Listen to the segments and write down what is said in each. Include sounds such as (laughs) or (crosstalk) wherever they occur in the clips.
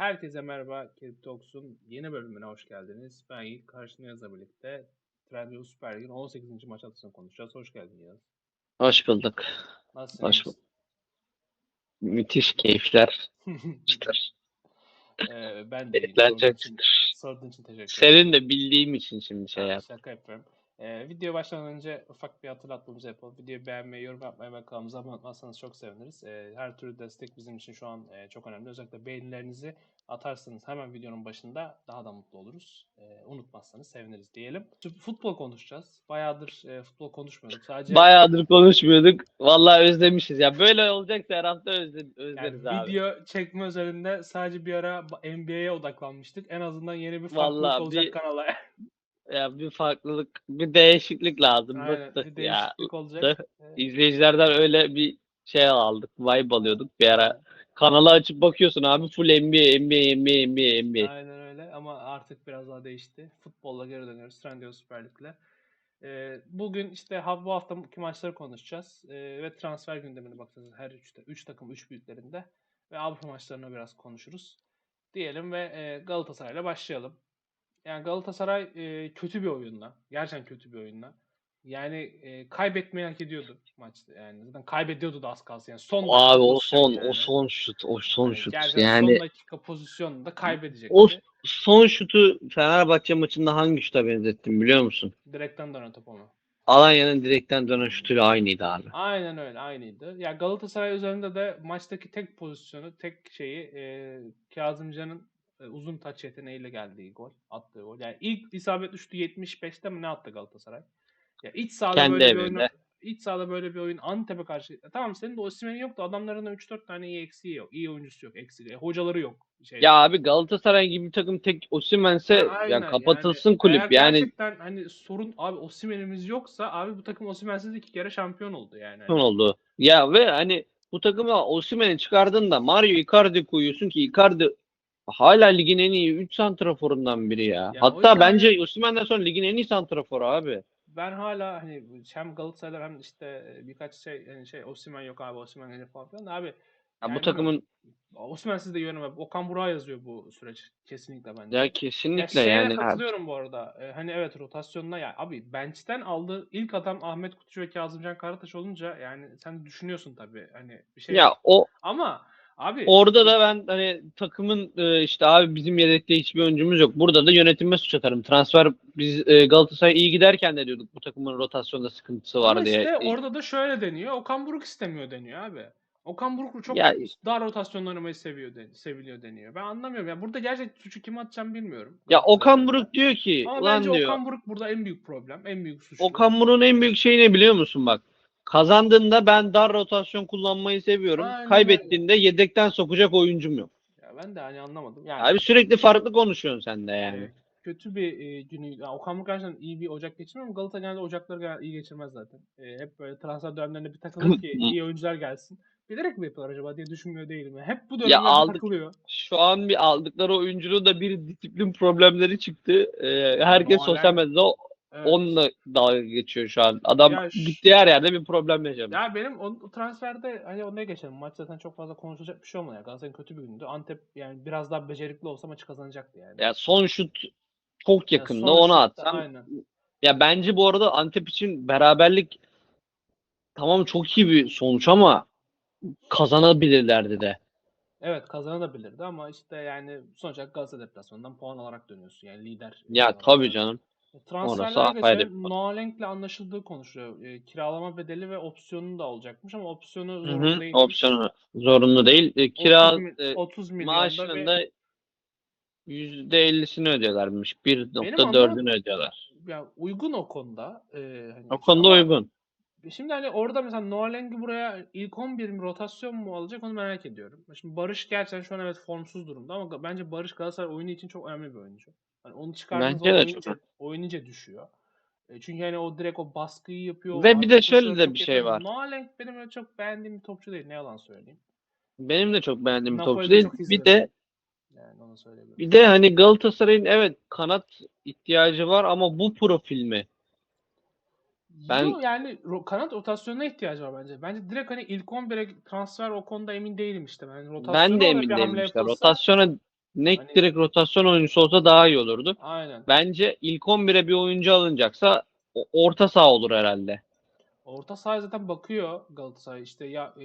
Herkese merhaba, Talks'un yeni bölümüne hoş geldiniz. Ben Yiğit, karşımda Yaz'la birlikte Trendyol Süper Lig'in 18. maç atısını konuşacağız. Hoş geldin Yaz. Hoş bulduk. Nasılsın? Hoş bulduk. Müthiş keyifler. çıtır. (laughs) Ee, ben de. Keyifler Sorduğun için, teşekkür ederim. Senin de bildiğim için şimdi şey yap. Şaka yapıyorum. Ee, video başlamadan önce ufak bir hatırlatmamızı yapalım. Videoyu beğenmeyi, yorum yapmayı ve kanalımıza abone olmazsanız çok seviniriz. Ee, her türlü destek bizim için şu an e, çok önemli. Özellikle beğenilerinizi atarsanız hemen videonun başında daha da mutlu oluruz. Ee, unutmazsanız seviniriz diyelim. Şimdi futbol konuşacağız. Bayağıdır e, futbol konuşmuyorduk. Sadece Bayağıdır konuşmuyorduk. Vallahi özlemişiz ya. Böyle olacaksa her hafta özle, yani özleriz abi. video çekme üzerinde sadece bir ara NBA'ye odaklanmıştık. En azından yeni bir farklılık Vallahi olacak bir- kanala. (laughs) Ya bir farklılık, bir değişiklik lazım. Aynen, Bıktık bir ya. değişiklik olacak. İzleyicilerden öyle bir şey aldık. Vibe alıyorduk bir ara. Kanalı açıp bakıyorsun abi full NBA, NBA, NBA, NBA, NBA. Aynen öyle ama artık biraz daha değişti. Futbolla geri dönüyoruz Trendyol Süper Lig'le. Ee, bugün işte ha- bu haftaki maçları konuşacağız Ee, ve transfer gündemine bakacağız her üçte. Üç takım, üç büyüklerinde ve Avrupa maçlarına biraz konuşuruz. Diyelim ve e, Galatasaray'la başlayalım. Yani Galatasaray e, kötü bir oyunla, gerçekten kötü bir oyunla. Yani e, kaybetmeyi hak ediyordu maçta yani. Zaten kaybediyordu da az kalsın yani. Son dakika Abi o son, yani. o son şut, o son Yani şut. gerçekten Yani son dakika pozisyonunda kaybedecekti. o son şutu Fenerbahçe maçında hangi şuta benzettim biliyor musun? Direkten dönen top ama. Alanya'nın direkten dönen şutuyla aynıydı abi. Aynen öyle aynıydı. Ya Galatasaray üzerinde de maçtaki tek pozisyonu, tek şeyi e, Kazımcan'ın e, uzun taç yeteneğiyle geldiği gol, attığı gol. Yani ilk isabet şutu 75'te mi ne attı Galatasaray? Ya iç sahada Kendi böyle bir evinde. oyun iç sahada böyle bir oyun Antep'e karşı. Tamam senin de Osimhen'in. Adamların da 3-4 tane iyi eksiği yok. İyi oyuncusu yok, eksiği. E, hocaları yok. Şey, Ya abi Galatasaray gibi bir takım tek Osimhen'se Aynen, ya kapatılsın yani kulüp yani gerçekten hani sorun abi Osimhen'imiz yoksa abi bu takım Osimhen'siz iki kere şampiyon oldu yani. son oldu. Ya ve hani bu takıma Osimhen'i çıkardığında Mario Icardi koyuyorsun ki Icardi hala ligin en iyi 3 santraforundan biri ya. Ya o Hatta yüzden- bence Osimhen'den sonra ligin en iyi santraforu abi. Ben hala hani hem Galatasaray'lar hem işte birkaç şey yani şey Osimhen yok abi Osimhen gelir falan filan abi Ya Yani bu takımın Osimhen'siz de yönelemem. Okan Burak'a yazıyor bu süreç kesinlikle bence. ya Ya kesinlikle şeye de yani abi. katılıyorum bu arada. Ee, hani evet rotasyonuna ya abi bench'ten aldığı ilk adam Ahmet Kutucu ve Kazımcan Karataş olunca yani sen düşünüyorsun tabii hani bir şey Ya o ama abi Orada da ben hani takımın e, işte abi bizim yedekte hiçbir oyuncumuz yok. Burada da yönetime suç atarım. Transfer biz e, Galatasaray iyi giderken de diyorduk bu takımın rotasyonda sıkıntısı var Ama diye. işte orada da şöyle deniyor. Okan Buruk istemiyor deniyor abi. Okan Buruk çok Ya- dar oynamayı seviyor den- seviliyor deniyor. Ben anlamıyorum. Ya burada gerçek suçu kim atacağım bilmiyorum. Ya Okan. Buruk diyor ki Ama ulan bence diyor. Okan Buruk burada en büyük problem, en büyük suçlu. Okan Buruk'un en büyük şeyi ne biliyor musun bak? Kazandığında ben dar rotasyon kullanmayı seviyorum. Aynen Kaybettiğinde yedekten sokacak oyuncum yok. Ya ben de hani anlamadım. Yani Abi sürekli farklı konuşuyorsun sen de yani. kötü bir e, günü. Ya Okan Buruk gerçekten iyi bir Ocak geçirmiyor ama Galatasaray genelde Ocakları genelde iyi geçirmez zaten. E, hep böyle transfer dönemlerinde bir takılır ki (laughs) iyi oyuncular gelsin. Bilerek mi yapıyorlar acaba diye düşünmüyor değilim. ya. Hep bu dönemlerde aldık- takılıyor. Şu an bir aldıkları oyuncunun da bir disiplin problemleri çıktı. Ee, herkes sosyal medyada Evet. onunla dalga geçiyor şu an. Adam Ya şu- gittiği her yerde bir problem yaşamış. Ya benim o, o transferde hani onaya geçelim. Maç zaten çok fazla konuşulacak bir şey olmadı. ya. Galatasaray'ın kötü bir gündü. Antep yani biraz daha becerikli olsa maçı kazanacaktı yani. Ya son şut çok Ya yakında son onu şutta atsam. Aynen. Ya bence bu arada Antep için beraberlik tamam çok iyi bir sonuç ama kazanabilirlerdi de. Evet kazanabilirdi ama işte yani sonuç olarak Galatasaray deplasmanından puan alarak dönüyorsun. Yani lider. Ya olarak tabii dönüyorsun. canım. Orası geçelim. bir konu. Noalenk'le anlaşıldığı konuşuluyor. E, kiralama bedeli ve opsiyonu da olacakmış ama opsiyonu Hı zorunlu hı, değil. Opsiyonu zorunlu değil. E, kira 30, mi- e, 30 milyonda maaşının bir- da %50'sini ödüyorlarmış. anlamadım- 1.4'ünü ödüyorlar. ya uygun o konuda. E, hani O konuda ama- uygun. Şimdi hani orada mesela Noeleng'i buraya ilk 11 mi rotasyon mu alacak onu merak ediyorum. Şimdi Barış gerçekten şu an evet formsuz durumda ama ga- bence Barış Galatasaray oyunu için çok önemli bir oyuncu. Hani onu çıkardığınız Bence de oynayınca, oynayınca düşüyor. E, Çünkü hani o direkt o baskıyı yapıyor. Ve bir de şöyle de bir şey yapıyor. var. Noeleng benim öyle çok beğendiğim bir topçu değil. Ne yalan söyleyeyim. Benim de çok beğendiğim bir topçu değil. Bir de Yani onu söyleyebilirim. bir de hani Galatasaray'ın evet kanat ihtiyacı var ama bu profil mi? Ben- Yo, yani kanat rotasyonuna ihtiyacı var bence. Bence direkt hani ilk 11'e transfer o konuda emin değilim işte. Yani Ben de emin değilim işte. yapılsa- Rotasyona Nek Hani- direkt rotasyon oyuncusu olsa daha iyi olurdu. Aynen. Bence ilk 11'e bir oyuncu alınacaksa orta saha olur herhalde. Orta sahaya zaten bakıyor Galatasaray. İşte ya e,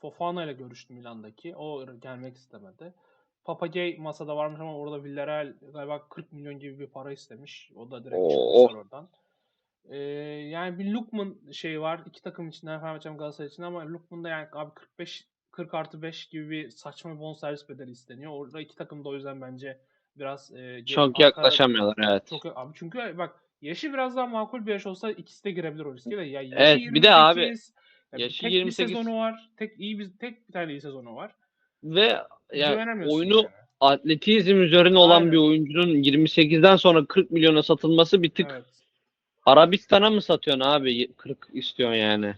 Fofana ile görüştü Milan'daki. O gelmek istemedi. Papagey masada varmış ama orada Villarreal galiba 40 milyon gibi bir para istemiş. O da direkt çıkmışlar oradan. Ee, yani bir Lukman şeyi var. iki takım içinden Fenerbahçe Galatasaray için ama Lukman'da yani abi 45 40 artı 5 gibi bir saçma bir bonservis bedeli isteniyor. Orada iki takım da o yüzden bence biraz e, Çok yaklaşamıyorlar evet. çok abi çünkü bak yaşı biraz daha makul bir yaş olsa ikisi de girebilir o riske de. Ya yaşı Evet, bir de abi, 28, ya yaşı tek 28 bir sezonu var. Tek iyi bir tek bir tane iyi sezonu var. Ve yani oyunu yani. atletizm üzerine olan Aynen. bir oyuncunun 28'den sonra 40 milyona satılması bir tık Evet. Arabistan'a mı satıyorsun abi 40 istiyorsun yani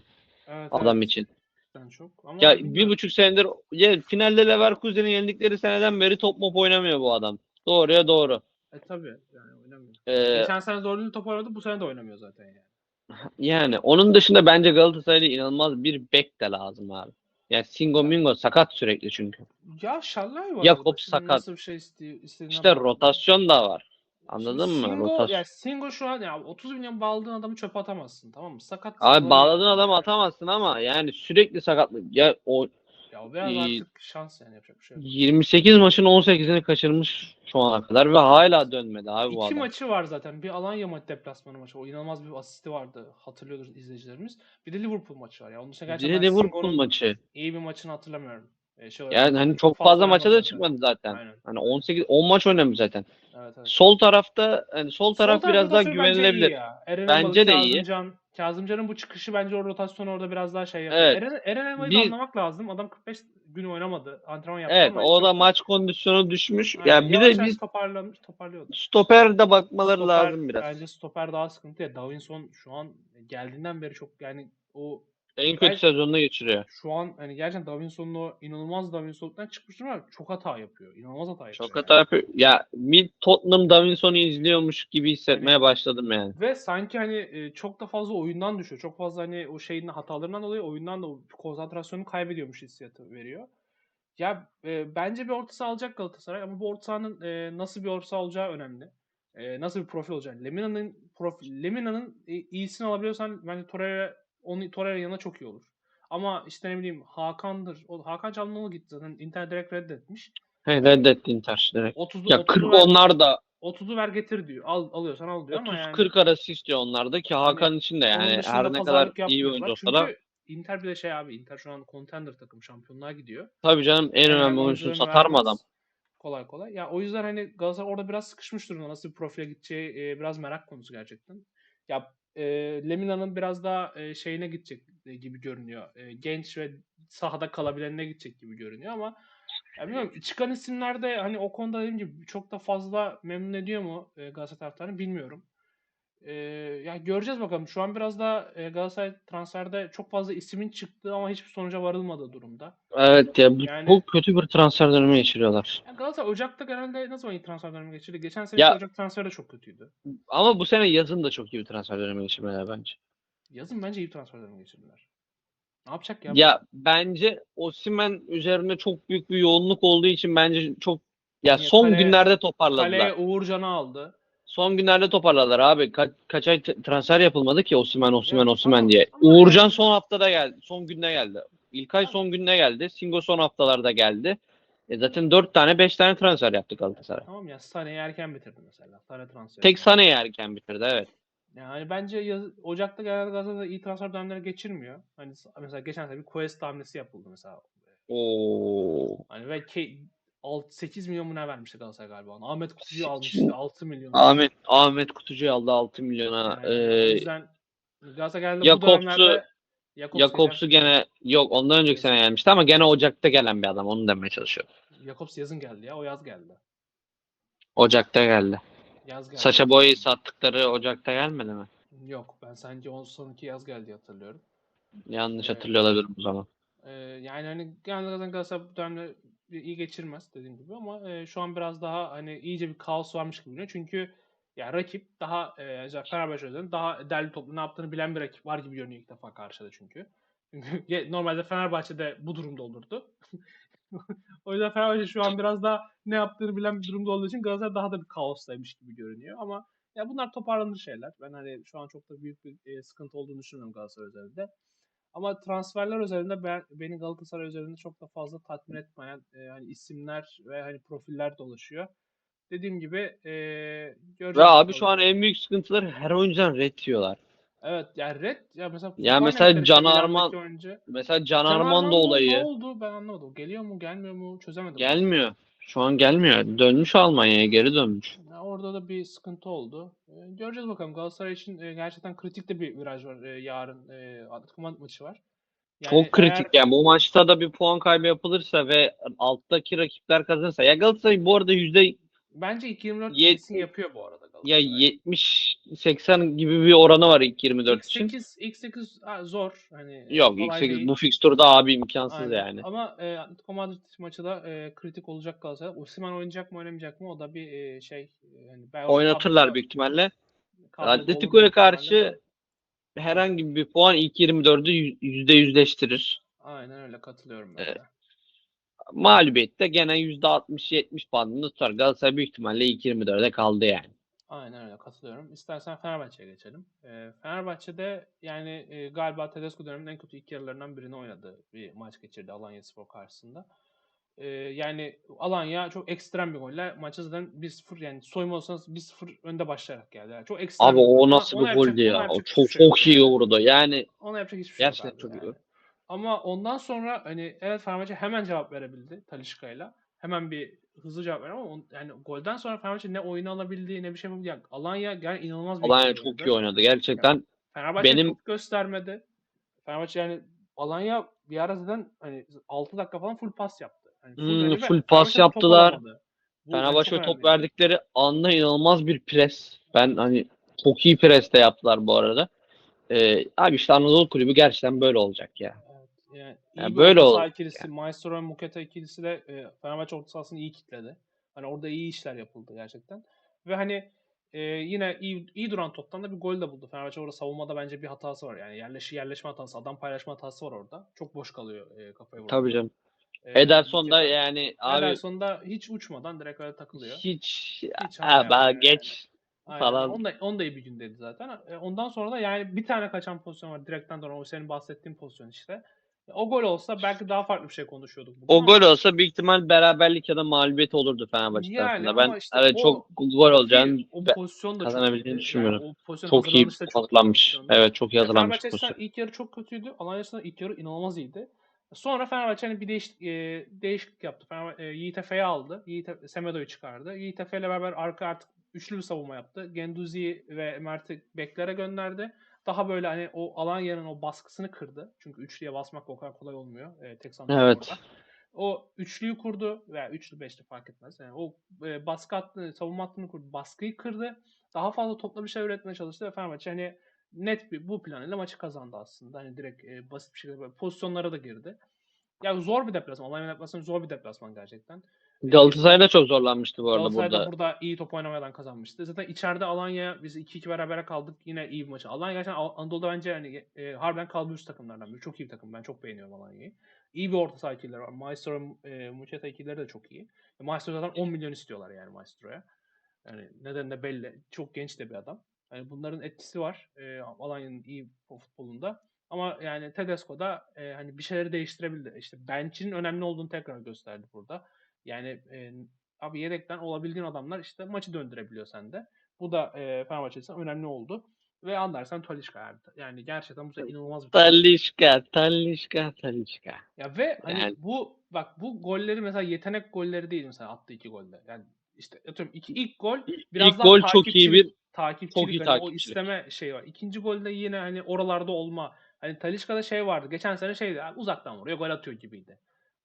Evet, adam evet. için. Cidden çok. Ama Ya bir buçuk senedir ya, finalde Leverkusen'i yendikleri seneden beri top mop oynamıyor bu adam. Doğruya doğru. E tabii yani oynamıyor. Ee, Geçen sene zorluğunu top oynadı bu sene de oynamıyor zaten yani. (laughs) yani onun dışında bence Galatasaray'da inanılmaz bir bek de lazım abi. Yani Singo Mingo sakat sürekli çünkü. Ya Şallay var. Jakob orada. Şimdi sakat. Nasıl bir şey istiyor, İşte rotasyon da var. Anladın Şimdi mı? Singo, Rotasyon. ya Singo şu an ya 30 milyon bağladığın adamı çöpe atamazsın tamam mı? Sakat. Abi bağladığın adamı atamazsın ama yani sürekli sakatlık. Ya o Ya o biraz Ee, artık şans yani yapacak bir şey yok. 28 maçın 18'ini kaçırmış şu ana kadar ve hala dönmedi abi bu İki adam. maçı var zaten. Bir Alanya maçı deplasmanı maçı. O inanılmaz bir asisti vardı. Hatırlıyordur izleyicilerimiz. Bir de Liverpool maçı var. Ya onun Bir gerçekten ben Liverpool Singo'nun maçı. iyi bir maçını hatırlamıyorum. Ee, şey olarak, Yani hani çok fazla maça da çıkmadı zaten. Aynen. Hani 18 10 maç oynamış zaten. Evet, evet. Sol tarafta hani sol taraf Sol biraz daha bence güvenilebilir. Bence Elmalı, de iyi. Kazımcan. Kazımcan'ın bu çıkışı bence o rotasyonu orada biraz daha şey yapıyor. Evet. Eren, Eren Elmalı'yı Bir- anlamak lazım. Adam 45 gün oynamadı. Antrenman yaptı Evet ama o da maç kondisyonu düşmüş. Aynen, Ya bir de bir toparlamış, toparlıyordu. stoper de bakmaları Stoper, lazım biraz. Bence stoper daha sıkıntı ya. Davinson şu an geldiğinden beri çok yani o En kötü Ben- sezonunu geçiriyor. şu an hani gerçekten Davinson'un o inanılmaz Davinson'dan çıkmış ama çok hata yapıyor. İnanılmaz hata yapıyor. Çok yani. hata yapıyor. Ya bir Tottenham Davinson'u izliyormuş gibi hissetmeye başladım yani. Ve sanki hani e, çok da fazla oyundan düşüyor. Çok fazla hani o şeyin hatalarından dolayı oyundan da o konsantrasyonu kaybediyormuş hissiyatı veriyor. Ya e, bence bir orta saha alacak Galatasaray ama bu orta sahanın e, nasıl bir orta saha olacağı önemli. E, nasıl bir profil olacağı. Lemina'nın profil Lemina'nın e, iyisini alabiliyorsan bence Torreira onu Torreira yanına çok iyi olur. Ama işte ne bileyim Hakan'dır. O Hakan Çalhanoğlu gitti zaten. Inter direkt reddetmiş. He, reddetti Inter direkt. 30'u Ya 30'u 40 ver, onlar da 30'u ver getir diyor. Al alıyorsan al diyor ama yani 30-40 arası istiyor onlar da ki Hakan için de Onun yani her ne kadar iyi bir oyuncu olsa da Inter bir de şey abi Inter şu an contender takım şampiyonluğa gidiyor. tabii canım en Yani önemli oyuncusunu satar mı adam? Kolay kolay. Ya o yüzden hani Galatasaray orada biraz sıkışmış durumda. Nasıl bir profile gideceği e, biraz merak konusu gerçekten. Ya e, Lemina'nın biraz daha e, şeyine gidecek gibi görünüyor. E, genç ve sahada kalabilenine gidecek gibi görünüyor ama ya bilmiyorum çıkan isimlerde hani o konuda dediğim gibi çok da fazla memnun ediyor mu e, Galatasaray taraftarını bilmiyorum. E, ya göreceğiz bakalım. Şu an biraz da e, Galatasaray transferde çok fazla ismin çıktığı ama hiçbir sonuca varılmadığı durumda. Evet ya bu Yani- çok kötü bir transfer dönemi geçiriyorlar. Ya Galatasaray Ocak'ta genelde nasıl iyi transfer dönemi geçirdi? Geçen sene Ya- Ocak transferi de çok kötüydü. Ama bu sene yazın da çok iyi bir transfer dönemi geçirmeler bence. Yazın bence iyi bir transfer dönemi geçirdiler. Ne yapacak ya? Ya bence Osimhen üzerinde çok büyük bir yoğunluk olduğu için bence çok ya Ya son kale- günlerde toparladılar. Kaleye Uğurcan'ı aldı. Son günlerde toparladılar abi. Ka- kaç ay transfer yapılmadı ki Osimhen Osimhen Osimhen diye. Uğurcan son haftada geldi. Son günde geldi. İlkay son günde geldi. Singo son haftalarda geldi. E zaten 4 tane 5 tane transfer yaptı Galatasaray. Tamam ya Sane'yi erken bitirdi mesela. Sane transferi. Tek Sane'yi erken bitirdi evet. Yani bence yaz, Ocak'ta genelde Galatasaray iyi transfer dönemleri geçirmiyor. Hani mesela geçen sene bir Quest hamlesi yapıldı mesela. Oo. Hani ve ke, 6, 8 milyon mu ne vermişti Galatasaray galiba. ona. Ahmet Kutucu'yu almıştı mi? 6 milyon. Ahmet Ahmet Kutucu'yu aldı 6 milyona. Yani o Ee, yüzden Galatasaray genelde bu Jakobs'u- dönemlerde Jakobs Jakobs'u gene yok ondan önceki sene gelmişti ama gene Ocak'ta gelen bir adam onu demeye çalışıyor. Jakobs yazın geldi ya. O yaz geldi. Ocak'ta geldi. Yaz geldi. Saça boyayı sattıkları Ocak'ta gelmedi mi? Yok ben sanki on sonraki yaz geldi hatırlıyorum. Yanlış Evet. hatırlıyor olabilirim o zaman. Ee, yani hani Galatasaray bu dönemde iyi geçirmez dediğim gibi ama e, şu an biraz daha hani iyice bir kaos varmış gibi görünüyor. Çünkü ya rakip daha e, özellikle Fenerbahçe özelinde daha derli toplu ne yaptığını bilen bir rakip var gibi görünüyor ilk defa karşıda çünkü. (laughs) Normalde Fenerbahçe'de bu durumda olurdu. (laughs) o yüzden Fenerbahçe şu an biraz daha ne yaptığını bilen bir durumda olduğu için Galatasaray daha da bir kaostaymış gibi görünüyor. Ama ya bunlar toparlanır şeyler. Ben hani şu an çok da büyük bir e, sıkıntı olduğunu düşünmüyorum Galatasaray üzerinde. Ama transferler üzerinde ben, beni Galatasaray üzerinde çok da fazla tatmin etmeyen e, hani isimler ve hani profiller dolaşıyor. Dediğim gibi e. Ve abi şu an en büyük sıkıntıları her oyuncudan red diyorlar. Evet yani red ya mesela Ya mesela Can Arman- oyuncu. Mesela Can Can Armando Armando olayı Ne oldu ben anlamadım. Geliyor mu gelmiyor mu çözemedim. gelmiyor. Şu an gelmiyor. Dönmüş Almanya'ya geri dönmüş. Ya orada da bir sıkıntı oldu. Ee, göreceğiz bakalım. Galatasaray için e, gerçekten kritik de bir viraj var. e, yarın e, Atletico Madrid maçı var. Yani Çok kritik eğer- yani bu maçta da bir puan kaybı yapılırsa ve alttaki rakipler kazanırsa ya Galatasaray bu arada yüzde Bence ilk 24 Yet- kesin yapıyor bu arada ya Galatasaray. 70 80 gibi bir oranı var ilk 24 ilk için. 8 ilk 8 ha, zor. Hani Yok ilk kolay 8 değil. bu fikstürde abi imkansız Aynen. yani. Ama e, Atletico Madrid maçı da e, kritik olacak Galatasaray. Osimhen oynayacak mı oynamayacak mı o da bir e, şey. e, hani ben Oynatırlar büyük ihtimalle. Atletico'ya karşı herhangi bir puan ilk 24'ü yüz- yüzde yüzleştirir. Aynen öyle katılıyorum ben Evet. de. Mağlubiyette gene yüzde 60-70 bandında tutar. Galatasaray büyük ihtimalle ilk 24'e kaldı yani. Aynen öyle katılıyorum. İstersen Fenerbahçe'ye geçelim. Ee, Fenerbahçe'de yani e, galiba Tedesco döneminin en kötü iki yarılarından birini oynadı. Bir maç geçirdi Alanya Spor karşısında. Ee, yani Alanya çok ekstrem bir golle maçı zaten 1-0 yani soyma olsanız 1-0 önde başlayarak geldi. Yani çok ekstrem Abi o nasıl ona bir goldü ya? O çok şey çok iyi vurdu. Yani Ona yapacak hiçbir şey yok Gerçekten çok iyi. yani. Ama ondan sonra hani evet Fenerbahçe hemen cevap verebildi Talişka'yla. Hemen bir hızlı cevap verdi ama on- yani golden sonra Fenerbahçe ne oyunu alabildi ne bir şey yapabildi. Yani Alanya yani inanılmaz bir Alanya çok oynadı. iyi oynadı. Gerçekten Fenerbahçe Benim- top göstermedi. Fenerbahçe yani Alanya bir ara zaten hani 6 dakika falan full pas yaptı. Yani Hmm, hani ve full pas yaptılar. alamadı. Bu yani Fenerbahçe çok top verdikleri anda inanılmaz bir pres. Ben hani çok iyi pres de yaptılar bu arada. Ee, abi işte Anadolu Kulübü gerçekten böyle olacak ya. Yani iyi Ya bir böyle oldu ikilisi, Maestro ve Muketa ikilisi de e, Fenerbahçe orta sahasını iyi kitledi. Hani orada iyi işler yapıldı gerçekten. Ve hani e, yine iyi, iyi duran toptan da bir gol de buldu. Fenerbahçe orada savunmada bence bir hatası var. Yani yerleşi yerleşme hatası, adam paylaşma hatası var orada. Çok boş kalıyor e, kafaya vuruyor. Tabii canım. E, Ederson da yani abi Ederson da hiç uçmadan direkt öyle takılıyor. hiç, Hiç ha, yani. geç Aynen. falan. Onda, onda iyi bir gündeydi zaten. E, Ondan sonra da yani bir tane kaçan pozisyon var. Direkten dönen o senin bahsettiğin pozisyon işte. O gol olsa belki daha farklı bir şey konuşuyorduk. bugün O gol olsa büyük ihtimal beraberlik ya da mağlubiyet olurdu Fenerbahçe Yani tarafında. Ben işte evet o- çok gol olacağını o pozisyon da kazanabileceğini çok düşünmüyorum. Yani pozisyon çok iyi çok hazırlanmış. pozisyonda. Evet çok iyi Yani hazırlanmış Fenerbahçe ilk yarı çok kötüydü. Alanya açısından ilk yarı inanılmaz iyiydi. Sonra Fenerbahçe hani bir değiş, e, değişiklik yaptı. Fenerbahçe, e, Yiğit Efe'yi aldı. Yiğit Efe- Semedo'yu çıkardı. Yiğit Efe ile beraber arka artık üçlü bir savunma yaptı. Genduzi ve Mert'i beklere gönderdi. Daha böyle hani o Alanya'nın o baskısını kırdı. Çünkü üçlüye basmak o kadar kolay olmuyor. E, tek Evet. orada. O üçlüyü kurdu veya üçlü beşli fark etmez. Yani o e, baskı hattını, savunma hattını kurdu. Baskıyı kırdı. Daha fazla topla bir şey üretmeye çalıştı ve Fenerbahçe hani net bir bu planıyla maçı kazandı aslında. Hani direkt e, basit bir şekilde pozisyonlara da girdi. Ya zor bir deplasman. Alanya deplasmanı zor bir deplasman gerçekten. Galatasaray da çok zorlanmıştı bu arada Galatasaray da burada. burada iyi top oynamadan kazanmıştı. Zaten içeride Alanya biz 2-2 berabere kaldık. Yine iyi bir maç. Alanya gerçekten Anadolu'da bence hani e, harbiden kalbur üst takımlardan biri. Çok iyi bir takım. Ben çok beğeniyorum Alanya'yı. İyi bir orta saha ikilileri var. Maestro e, Muçeta ikilileri de çok iyi. E, Maestro zaten 10 milyon istiyorlar yani Maestro'ya. Yani neden de belli. Çok genç de bir adam. Yani bunların etkisi var. E, Alanya'nın iyi futbolunda. Ama yani Tedesco da e, hani bir şeyleri değiştirebildi. İşte bench'in önemli olduğunu tekrar gösterdi burada. Yani e, abi yedekten olabildiğin adamlar işte maçı döndürebiliyor sende. Bu da e, Fenerbahçe için önemli oldu. Ve Andersen Talisca abi. Yani gerçekten bu sene inanılmaz bir Talişka, Talişka, Talişka. ya ve hani Yani- bu bak bu golleri mesela yetenek golleri değil mesela attığı iki golde. Yani işte atıyorum iki ilk gol biraz İlk daha gol çok iyi bir takipçilik çok iyi hani o isteme şey var. İkinci golde yine hani oralarda olma. Hani Talisca'da şey vardı. Geçen sene şeydi. uzaktan vuruyor, gol atıyor gibiydi.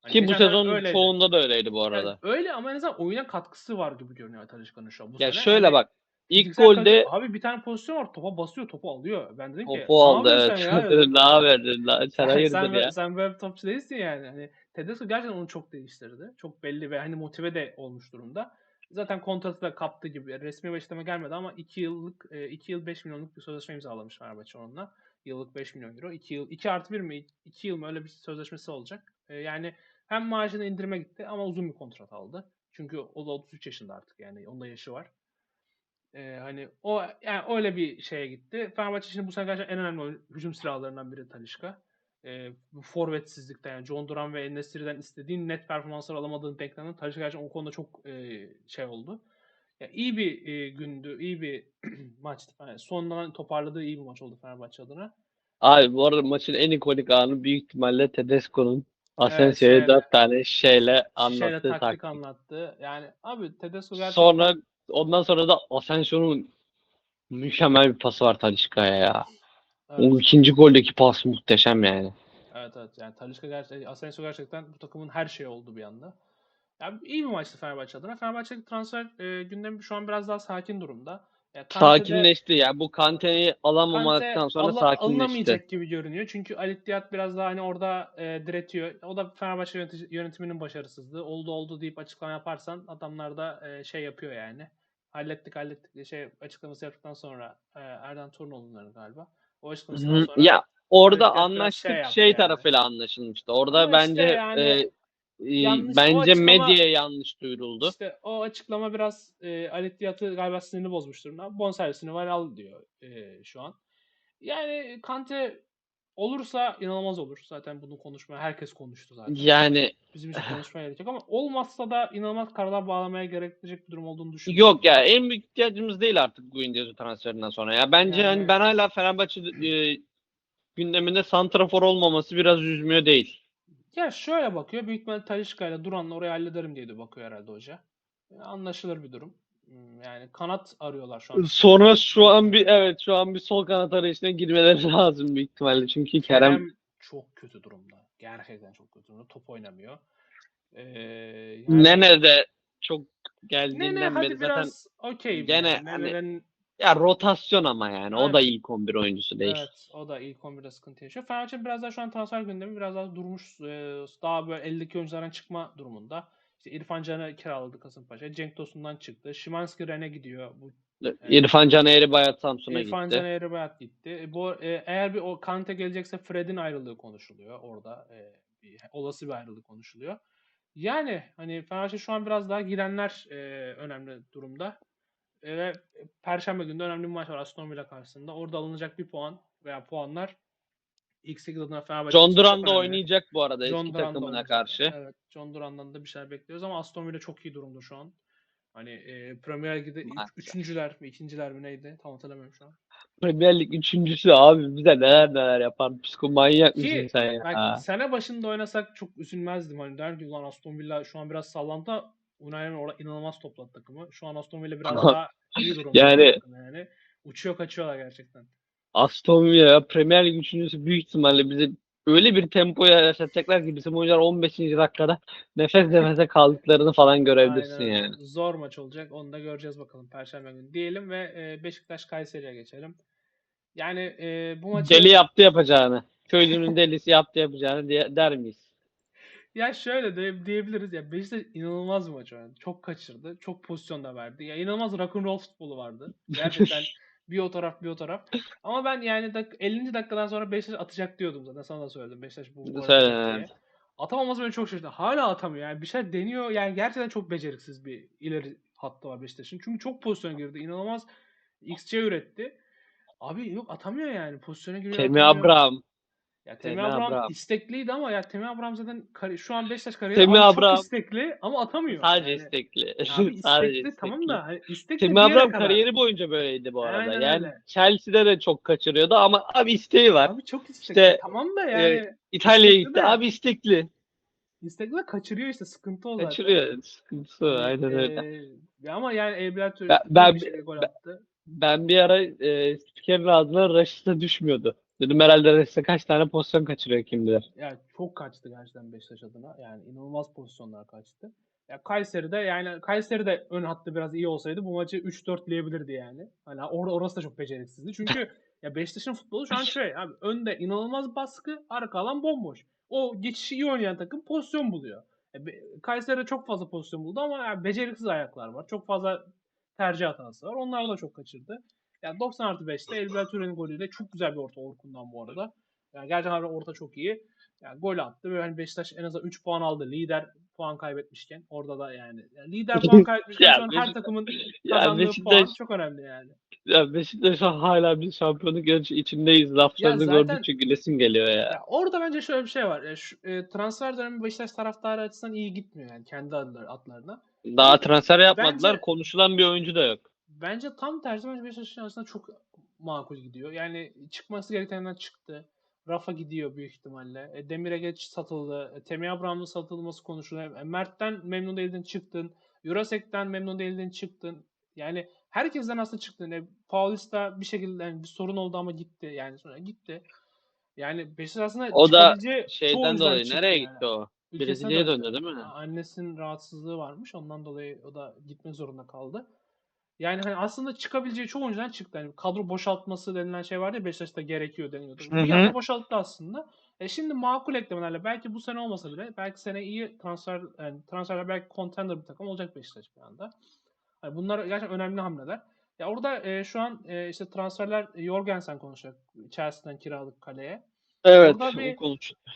Hani ki bu sezon öyleydi. çoğunda da öyleydi bu Yani arada. öyle ama en azından oyuna katkısı var gibi görünüyor Talisca'nın şu an bu Ya sene. şöyle Hani bak. ilk golde abi bir tane pozisyon var. Topa basıyor, topu alıyor. Ben dedim ki topu "Ne aldı evet. ya?" (laughs) ne dedim. "La- Sen (laughs) sen, hayırdır sen, ya. sen böyle topçu değilsin yani. Hani Tedesco gerçekten onu çok değiştirdi. Çok belli ve hani motive de olmuş durumda. Zaten kontratı da kaptı gibi. Resmi bir açıklama gelmedi ama 2 yıllık 2 yıl 5 milyonluk bir sözleşme imzalamış Fenerbahçe onunla. Yıllık 5 milyon euro. 2 yıl 2 artı 1 mi? 2 yıl mı öyle bir sözleşmesi olacak. E, yani Hem maaşını indirime gitti ama uzun bir kontrat aldı. Çünkü o da 33 yaşında artık yani onun da yaşı var. Ee, hani o yani öyle bir şeye gitti. Fenerbahçe için bu sene gerçekten en önemli hücum silahlarından biri Talisca. Ee, bu forvetsizlikten yani John Duran ve Enesiri'den istediğin net performanslar alamadığın denklenden Talisca gerçekten o konuda çok e, şey oldu. Ya iyi bir e, gündü, iyi bir (clears throat) maçtı. Yani sondan toparladığı iyi bir maç oldu Fenerbahçe adına. Abi bu arada maçın en ikonik anı büyük ihtimalle Tedesco'nun Asensio'ya şeyle. dört tane şeyle Şeyle anlattığı taktik, taktik. anlattı. Yani abi Tedesco gerçekten Sonra ondan sonra da Asensio'nun mükemmel bir pası var Talisca'ya ya. evet, O ikinci goldeki pas muhteşem yani. evet evet yani Talisca gerçekten Asensio gerçekten bu takımın her şeyi oldu bir anda. Yani iyi bir maçtı Fenerbahçe adına. Fenerbahçe transfer e, gündemi şu an biraz daha sakin durumda. Ya Kante'de- Sakinleşti ya. Bu Kante'yi alamamaktan Kante sonra ala- sakinleşti. alınamayacak gibi görünüyor. Çünkü Ali Ittihad biraz daha hani orada e, diretiyor. O da Fenerbahçe yönetici- yönetiminin başarısızlığı. Oldu oldu deyip açıklama yaparsan adamlar da e, şey yapıyor yani. Hallettik hallettik diye şey açıklaması yaptıktan sonra e, Erden Turnoğlu'nun galiba. O açıklamasından sonra Ya orada anlaştık şey şey, yani. tarafıyla anlaşılmıştı. Orada Ama işte bence yani e, e, yanlış- o bence açıklama- medyaya yanlış duyuruldu. işte o açıklama biraz e, Ali Ittihad'ı galiba sinirini bozmuş durumda. Bonservisini var al diyor e, şu an. Yani Kante olursa inanılmaz olur. Zaten bunu konuşmaya herkes konuştu zaten. Yani Bizim için (laughs) konuşmaya gerek yok ama olmazsa da inanılmaz kararlar bağlamaya gerektirecek bir durum olduğunu düşünüyorum. yok ya en büyük ihtiyacımız değil artık bu Indiazo transferinden sonra. Ya bence Yani- hani ben hala Fenerbahçe e, gündeminde santrafor olmaması biraz üzmüyor değil. Ya şöyle bakıyor. Büyük ihtimalle Talisca ile Duran'la orayı hallederim diye de bakıyor herhalde hoca. Yani anlaşılır bir durum. Hmm, Yani kanat arıyorlar şu an. Sonra şu an bir evet şu an bir sol kanat arayışına girmeleri (laughs) lazım büyük ihtimalle. Çünkü Kerem, Kerem çok kötü durumda. Gerçekten çok kötü durumda. Top oynamıyor. Ee, yani- Nene de çok Nene geldiğinden hadi beri zaten okey. gene hani Nene'nin- ya rotasyon ama yani o Aynen. da ilk 11 oyuncusu değil. Evet, o da ilk 11'de sıkıntı yaşıyor. Fenerbahçe biraz daha şu an transfer gündemi biraz daha durmuş. e, Daha böyle eldeki oyunculardan çıkma durumunda. İşte İrfan Can'ı kiraladı Kasımpaşa. Cenk Tosun'dan çıktı. Şimanski Ren'e gidiyor. Bu İrfan Can Eğri Bayat Samsun'a İrfan gitti. Can Eğribayat gitti. E, bu e, eğer bir o Kante gelecekse Fred'in ayrılığı konuşuluyor orada. E, bir, olası bir ayrılık konuşuluyor. Yani hani Fenerbahçe şu an biraz daha girenler e, önemli durumda. E, ve Perşembe günü de önemli bir maç var Aston Villa karşısında. Orada alınacak bir puan veya puanlar ilk 8 adına Fenerbahçe John Duran da oynayacak bu arada John eski Duran takımına oynayacak. karşı. Evet, John Duran'dan da bir şeyler bekliyoruz ama Aston Villa çok iyi durumda şu an. Hani e, Premier Lig'de üç- üçüncüler mi, ikinciler mi neydi? Tam hatırlamıyorum şu an. Premier Lig üçüncüsü abi bize neler neler yapar. Psikomanyak mısın sen ya? Bak sene başında oynasak çok üzülmezdim. Hani der ki ulan Aston Villa şu an biraz sallantı. Unai Emery orada inanılmaz topladı takımı. Şu an Aston Villa biraz daha iyi durumda. yani- yani. Uçuyor kaçıyorlar gerçekten. Aston Villa Premier Lig üçüncüsü büyük ihtimalle bizi öyle bir tempoya yaşatacaklar ki bizim oyuncular 15. dakikada (laughs) nefes nefese kaldıklarını falan görebilirsin Aynen yani. Zor maç olacak. Onu da göreceğiz bakalım Perşembe günü diyelim ve e, Beşiktaş Kayseri'ye geçelim. Yani e, bu maçı Deli yaptı yapacağını. Köylünün delisi yaptı yapacağını der miyiz? Ya şöyle de diyebiliriz ya Beşiktaş inanılmaz bir maç oynadı. Çok kaçırdı. Çok pozisyonda verdi. Ya inanılmaz rock'n'roll futbolu vardı. (laughs) Gerçekten bir o taraf bir o taraf. Ama ben yani dak 50. dakikadan sonra Beşiktaş atacak diyordum zaten. Sana da söyledim. Beşiktaş bu diye. evet. Atamaması beni çok şaşırttı. Hala atamıyor. Yani bir şey deniyor. Yani gerçekten çok beceriksiz bir ileri hattı var Beşiktaş'ın. Çünkü çok pozisyon girdi. İnanılmaz XC üretti. Abi yok atamıyor yani. Pozisyona giriyor. Temi. Abraham. Ya Temi Temi Abraham, Abraham. istekliydi ama ya Temi Abraham zaten kari- şu an Beşiktaş kariyeri Temi Abraham- çok istekli ama atamıyor. Sadece Yani, istekli. abi (laughs) Sadece istekli tamam istekli. da hani istekli Temi Abraham kadar. kariyeri boyunca böyleydi bu arada. Aynen yani öyle. Chelsea'de de çok kaçırıyordu ama abi isteği var. Abi çok istekli. İşte, tamam da yani İtalya'ya istekli gitti. de- Abi istekli. istekli de kaçırıyor işte sıkıntı o zaten. Kaçırıyor. Sıkıntısı o, Hani, aynen öyle. e, ama yani Elbilat Ben- ben- bir şekilde gol ben- attı. Ben bir ara e, spikerin ağzına Raşit'e düşmüyordu. Dedim herhalde Raşit'e kaç tane pozisyon kaçırıyor kim bilir. Yani çok kaçtı gerçekten Beşiktaş adına. Yani inanılmaz pozisyonlar kaçtı. Ya Kayseri'de yani Kayseri'de ön hattı biraz iyi olsaydı bu maçı 3-4 diyebilirdi yani. Hani or orası da çok beceriksizdi. Çünkü (laughs) ya Beşiktaş'ın futbolu şu an şey abi önde inanılmaz baskı, arka alan bomboş. O geçişi iyi oynayan takım pozisyon buluyor. Kayseri'de çok fazla pozisyon buldu ama yani beceriksiz ayaklar var. Çok fazla tercih hatası var. Onlar da çok kaçırdı. Yani 90 artı 5'te Elbel Tören'in golüyle çok güzel bir orta Orkun'dan bu arada. Yani gerçekten orta çok iyi. Yani gol attı ve hani Beşiktaş en azından 3 puan aldı. Lider puan kaybetmişken orada da yani, yani lider puan (laughs) kaybetmişken Ya an her Beşiktaş- takımın Ya kazandığı Beşiktaş, puan çok önemli yani. ya Beşiktaş hala bir şampiyonluk yarışı içindeyiz. Laflarını zaten- gördükçe gülesim geliyor ya. Ya orada bence şöyle bir şey var. E, şu, e, transfer dönemi Beşiktaş taraftarı açısından iyi gitmiyor yani kendi adları, atlarına. Daha transfer yapmadılar. Bence- Konuşulan bir oyuncu da yok. Bence tam tersi bence Beşiktaş'ın aslında çok makul gidiyor. Yani çıkması gerekenden çıktı. Rafa gidiyor büyük ihtimalle. E, Demir'e geç satıldı. E, Temi Abraham'ın satılması konuşuluyor. E, Mert'ten memnun değildin çıktın. Jurasek'ten memnun değildin çıktın. Yani herkesten aslında çıktın. E, Paulista bir şekilde yani bir sorun oldu ama gitti. Yani sonra gitti. Yani Beşiktaş aslında O da Şeyden dolayı nereye yani. gitti o? Brezilya'ya döndü değil mi? Annesinin rahatsızlığı varmış. Ondan dolayı o da gitmek zorunda kaldı. Yani hani aslında çıkabileceği çoğu oyuncudan çıktı. Yani kadro boşaltması denilen şey vardı ya Beşiktaş'ta gerekiyor deniyordu. Bir anda boşalttı aslında. E şimdi makul eklemelerle belki bu sene olmasa bile belki sene iyi transfer yani transferler belki contender bir takım olacak Beşiktaş bir anda. Yani bunlar gerçekten önemli hamleler. Ya orada e, şu an e, işte transferler Jorgensen konuşacak Chelsea'den kiralık kaleye. Evet. Orada bir-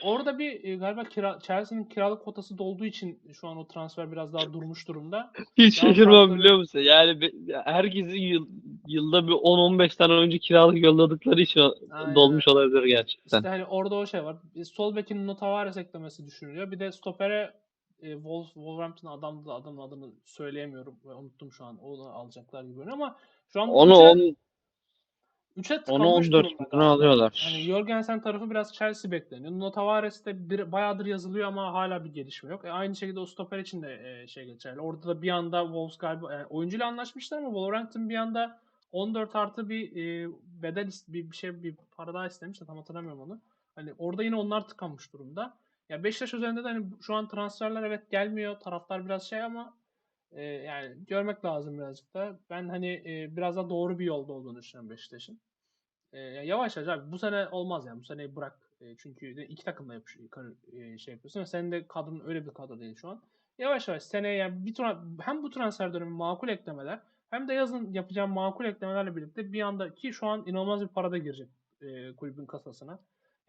Orada bir e, galiba kira, Chelsea'nin kiralık kotası dolduğu için şu an o transfer biraz daha durmuş durumda. (laughs) Hiç Daha şaşırmam farklı- biliyor musun? Yani be- herkesin yıl- yılda bir 10-15 tane oyuncu kiralık yolladıkları için Aynen dolmuş olabilir gerçekten. İşte hani orada o şey var. Sol bekin Nuno Tavares eklemesi düşünülüyor. Bir de stopere e, Wolf, Wolverhampton adamdı adamın adını söyleyemiyorum unuttum şu an. Onu alacaklar gibi ama şu an Onu üçe, 10 üçe onu tıkanmış 14 durumda alıyorlar. Yani Jorgensen tarafı biraz Chelsea bekleniyor. Nuno Tavares de bir, bayağıdır yazılıyor ama hala bir gelişme yok. E, aynı şekilde o stoper için de e, şey geçerli. Orada da bir anda Wolves galiba yani oyuncuyla anlaşmışlar ama Wolverhampton bir anda 14 artı bir e, bedel bir, bir şey bir para daha istemiş de tam hatırlamıyorum onu. Hani orada yine onlar tıkanmış durumda. Ya Beşiktaş üzerinde de hani şu an transferler evet gelmiyor. Taraftar biraz şey ama e, yani görmek lazım birazcık da. Ben hani e, biraz da doğru bir yolda olduğunu düşünüyorum Beşiktaş'ın. E, ya yavaş yavaş abi bu sene olmaz yani bu seneyi bırak. E, çünkü iki takımla yapış, e, şey yapıyorsun ve senin de kadron öyle bir kadro değil şu an. Yavaş yavaş seneye yani bir tra- hem bu transfer dönemi makul eklemeler hem de yazın yapacağım makul eklemelerle birlikte bir anda ki şu an inanılmaz bir para da girecek e, kulübün kasasına.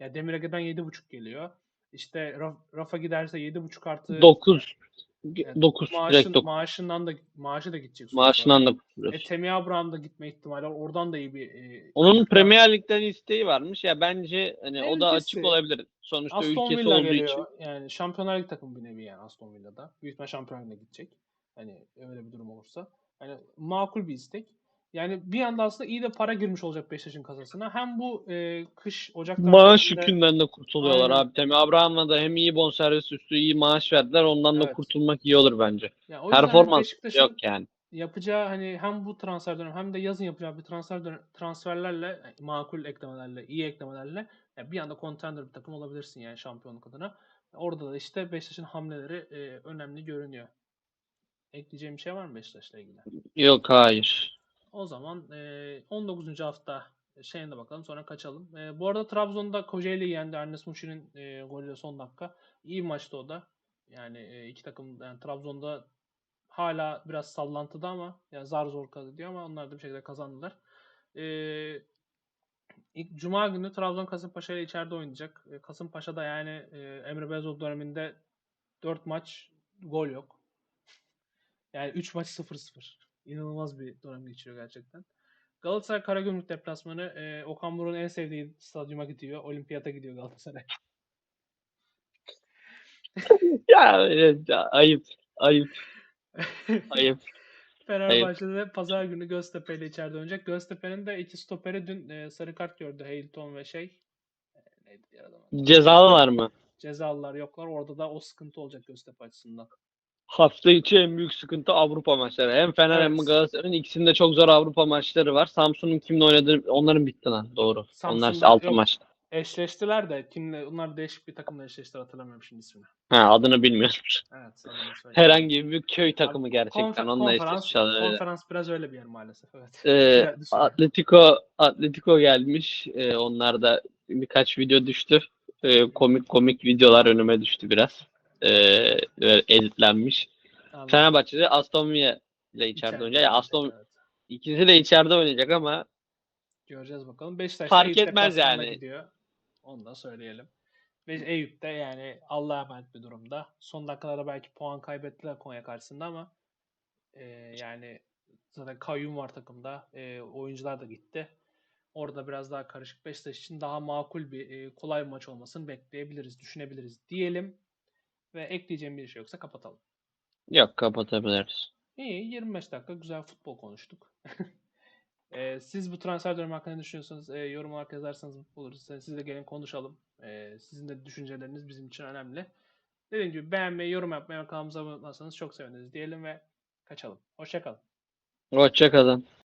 Ya Demir Ege'den 7.5 geliyor. İşte Raf- Rafa giderse 7.5 artı 9 Evet, 9 maaşın, direkt 9. maaşından da maaşı da gidecek. Maaşından da olarak. E, kurtuluyorsun. Temi Abraham da gitme ihtimali var. Oradan da iyi bir e, Onun Premier Lig'den isteği varmış ya bence hani o da açık olabilir. Sonuçta Aston ülkesi Villa olduğu geliyor. için. Yani Şampiyonlar Lig takımı bir nevi yani Aston Villa'da. Büyük ihtimal Şampiyonlar Ligi'ne gidecek. Hani öyle bir durum olursa. Yani makul bir istek. Yani bir anda aslında iyi de para girmiş olacak Beşiktaş'ın kasasına. Hem bu e, kış Ocak Maaş yükünden de kurtuluyorlar Aynen. abi. Temi Abraham'la da hem iyi bonservis üstü iyi maaş verdiler. Ondan da Evet. kurtulmak iyi olur bence. Yani yüzden hani Performans yok yani. yapacağı hani hem bu transfer dönemi hem de yazın yapacağı bir transfer dönem, transferlerle yani makul eklemelerle, iyi eklemelerle ya bir anda contender bir takım olabilirsin yani şampiyonluk adına. Orada da işte Beşiktaş'ın hamleleri e, önemli görünüyor. Ekleyeceğim bir şey var mı Beşiktaş'la ilgili? Yok hayır. O zaman e, 19. hafta şeyine bakalım sonra kaçalım. E, bu arada Trabzon'da Kocaeli'yi yendi. Ernest Muşi'nin e, golüyle son dakika. İyi maçtı o da. Yani e, iki takım yani Trabzon'da hala biraz sallantıda ama yani zar zor kazanıyor ama onlar da bir şekilde kazandılar. E, ilk Cuma günü Trabzon Kasımpaşa ile içeride oynayacak. E, Kasımpaşa'da yani e, Emre Belezoğlu döneminde 4 maç gol yok. Yani 3 maç 0-0. İnanılmaz bir dönem geçiriyor gerçekten. Galatasaray Karagümrük deplasmanı e, Okan Buruk'un en sevdiği stadyuma gidiyor. Olimpiyata gidiyor Galatasaray. (laughs) Ya, evet, ya, ayıp. Ayıp. (laughs) Ayıp. Fenerbahçe'de de pazar günü Göztepe ile içeride oynayacak. Göztepe'nin de iki stoperi dün e, sarı kart gördü. Hamilton ve şey. E, neydi? Cezalılar mı? Cezalılar yoklar. Orada da o sıkıntı olacak Göztepe açısından. Hafta içi en büyük sıkıntı Avrupa maçları. Hem Fener hem Evet. Galatasaray'ın ikisinde çok zor Avrupa maçları var. Samsun'un kimle oynadığı onların bitti lan doğru. Onlar Samsun'da 6 yok. maçta. Eşleştiler de kimle? Onlar değişik bir takımla eşleştiler. Hatırlamıyorum şimdi ismini. Ha adını bilmiyorum. Evet. Herhangi bir köy takımı gerçekten. Konfer- Onunla öyle. konferans biraz öyle bir yer maalesef. Evet. Ee. (laughs) Atletico Atletico gelmiş. Ee, onlar da birkaç video düştü. Ee, komik komik videolar önüme düştü biraz. Böyle editlenmiş. Anladım. Fenerbahçe'de Aston Villa ile içeride oynayacak. Ya oynayacak, Aston evet. ikisi de içeride oynayacak ama Göreceğiz bakalım. Beşiktaş Fark etmez yani. Gidiyor. Onu da söyleyelim. Ve Eyüp de yani Allah'a emanet bir durumda. Son dakikalarda belki puan kaybettiler Konya karşısında ama e, yani zaten kayyum var takımda. E, oyuncular da gitti. Orada biraz daha karışık. Beşiktaş için daha makul bir, e, kolay bir maç olmasını bekleyebiliriz, düşünebiliriz diyelim. Ve ekleyeceğim bir şey yoksa kapatalım. Yok kapatabiliriz. İyi, 25 dakika güzel futbol konuştuk. (laughs) Ee, siz bu transfer dönemi hakkında ne düşünüyorsunuz? Ee, yorum olarak yazarsanız mutlu oluruz. Siz de gelin konuşalım. Ee, sizin de düşünceleriniz bizim için önemli. Dediğim gibi beğenmeyi, yorum yapmayı ve kanalımıza abone olursanız çok seviniriz diyelim ve kaçalım. Hoşçakalın. Hoşçakalın.